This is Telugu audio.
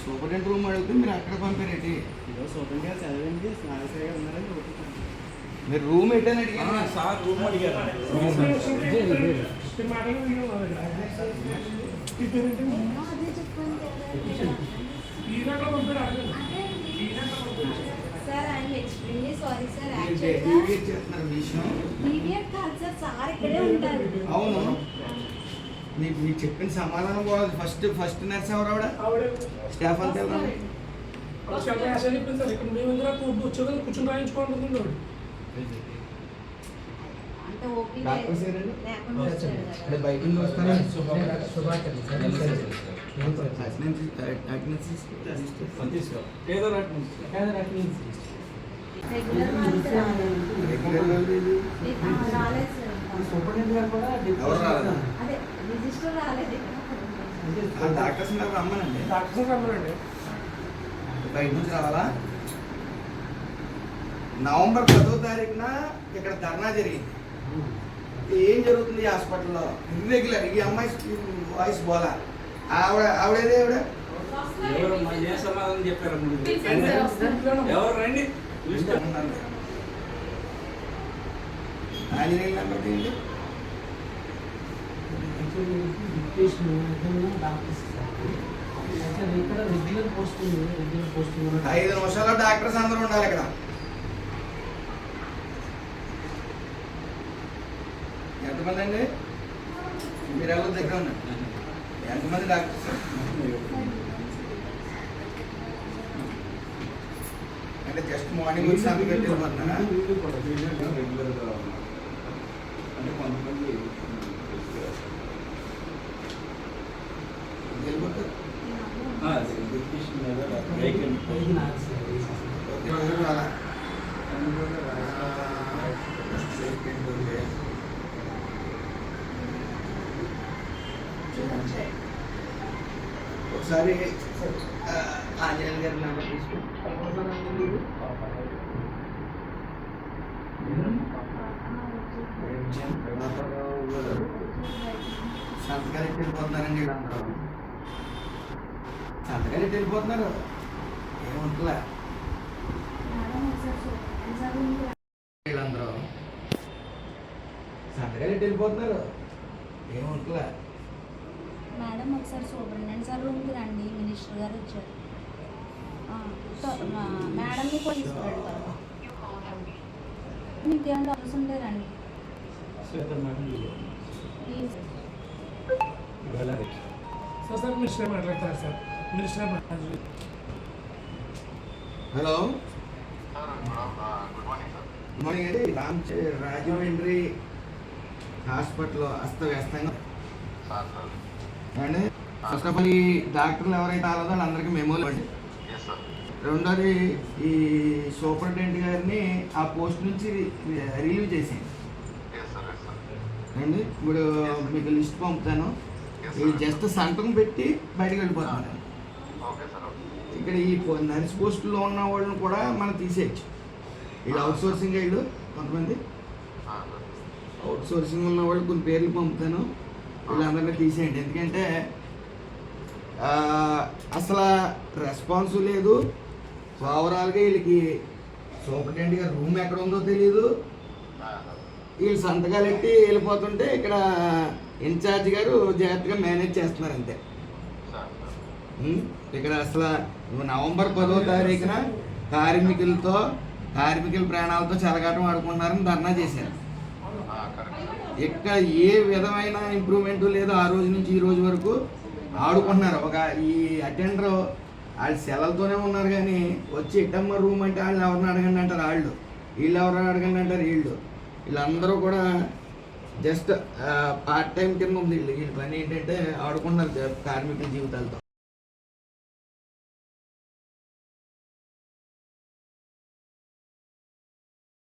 సూపరింటెండెంట్ రూమ్ అడిగితే మీరు అక్కడ పంపారేంటి ఈరోజు సూపర్ గారు చదివండి నాగేశ్వర గారు ఉన్నారని మీరు రూమ్ ఎట్టని అడిగారు? సార్ రూమ్ అడిగారు. అదే చెప్పండి సార్ ఆయన ఎక్స్ట్రీమ్లీ సారీ సార్ యాక్చువల్గా డీవియేట్ చేస్తున్నారు విషయం. డీవియట్ కాదు సార్ సార్ ఇక్కడే ఉంటారు. అవును. మీకు మీకు చెప్పిన సమాధానం కూడా ఫస్ట్ ఫస్ట్ నర్స్ ఎవరు ఆవిడ? స్టాఫ్ అంతా ఎవరు కూర్చొని కదా. బయట నుంచి ఎవరు రాలేదా? అదే రిజిస్టర్ రాలేదు ఆ డాక్టర్స్ రమ్మనండి. బయట నుంచి రావాలా? నవంబర్ పదో తారీఖున ఇక్కడ ధర్నా జరిగింది. ఏం జరుగుతుంది ఈ హాస్పిటల్లో? ఇర్రెగ్యులర్ ఈ అమ్మాయి వాయిస్ బోలా. ఆవిడ ఆవిడేదే ఆవిడ? ఎవరు మా ఏ సమాధానం చెప్పారు ఎవరు రండి? లిస్ట్ ఆంజనేయుల నెంబర్ పోస్టింగ్ ఐదు నిమిషాల్లో డాక్టర్స్ అందరూ ఉండాలి ఇక్కడ. ఎంతమంది అండి? మీరు ఎవరి దగ్గర ఉన్నారు ఎంతమంది డాక్టర్స్ అంటే జస్ట్ మార్నింగ్ వచ్చి సంతకం పెట్టి వెళ్ళిపోతున్నారా? అంటే కొంతమంది వెళ్ళిపోతారు డిప్యూషన్ రాలా? ఒకసారి ఆ, ఆంజనేయుల గారి నెంబర్ తీసుకో సంతకాలు ఎట్టి వెళ్ళిపోతున్నారండి వెళ్ళిపోతున్నారు? ఏముంటుందా వీళ్ళందరూ సంతకాలు ఎట్టి వెళ్ళిపోతున్నారు ఏమంటలే మేడం ఒకసారి సూపరింటెండెంట్ సార్ రూమ్కి రండి మినిస్టర్ గారు వచ్చారు మేడంని కూడా తీసుకువెళ్తారు మీకు ఏమైనా డౌట్స్ ఉంటే రండి సార్ సార్ మినిస్టర్ మాట్లాడతారు సార్. మినిస్టర్ మాట్లాడారు హలో. గుడ్ మార్నింగ్ అండి రామ్ రాజమండ్రి హాస్పిటల్ అస్తవ్యస్తంగా. అండి ఫస్ట్ ఆఫ్ ఆల్ ఈ డాక్టర్లు ఎవరైతే ఆలదో వాళ్ళందరికీ మెమోలు అండి రెండోది ఈ సూపరింటెండెంట్ గారిని ఆ పోస్ట్ నుంచి రిలీవ్ చేసేయండి. అండి ఇప్పుడు మీకు లిస్ట్ పంపుతాను. ఇది జస్ట్ సంతకం పెట్టి బయటకు వెళ్ళిపోతాను ఇక్కడ ఈ నర్స్ పోస్టులో ఉన్న వాళ్ళని కూడా మనం తీసేయచ్చు. వీళ్ళు అవుట్ సోర్సింగ్ వీళ్ళు కొంతమంది. అవుట్ సోర్సింగ్ ఉన్న వాళ్ళు కొన్ని పేర్లు పంపుతాను. వీళ్ళందరినీ తీసేయండి. ఎందుకంటే అసలు రెస్పాన్స్ లేదు. ఓవరాల్గా వీళ్ళకి సూపరింటెండెంట్ గారు రూమ్ ఎక్కడ ఉందో తెలియదు వీళ్ళు సంతకాలు ఎట్టి వెళ్ళిపోతుంటే ఇక్కడ ఇన్ఛార్జ్ గారు జాగ్రత్తగా మేనేజ్ చేస్తున్నారు అంతే. ఇక్కడ అసలు నవంబర్ పదో తారీఖున కార్మికులతో కార్మికుల ప్రాణాలతో చెలగాటం ఆడుకుంటున్నారని ధర్నా చేశారు. ఇక్కడ ఏ విధమైన ఇంప్రూవ్మెంట్ లేదు ఆ రోజు నుంచి ఈ రోజు వరకు ఆడుకుంటున్నారు. ఒక ఈ అటెండర్ వాళ్ళు సెలవులతోనే ఉన్నారు కానీ వచ్చి ఎట్టమ్మ రూమ్ అంటే వాళ్ళు ఎవరిని అడగండి అంటారు వాళ్ళు. వీళ్ళు ఎవరిని అడగండి అంటారు వీళ్ళు. వీళ్ళందరూ కూడా జస్ట్ పార్ట్ టైం కింద ఉంది వీళ్ళు. వీళ్ళ పని ఏంటంటే ఆడుకుంటున్నారు కార్మికుల జీవితాలతో.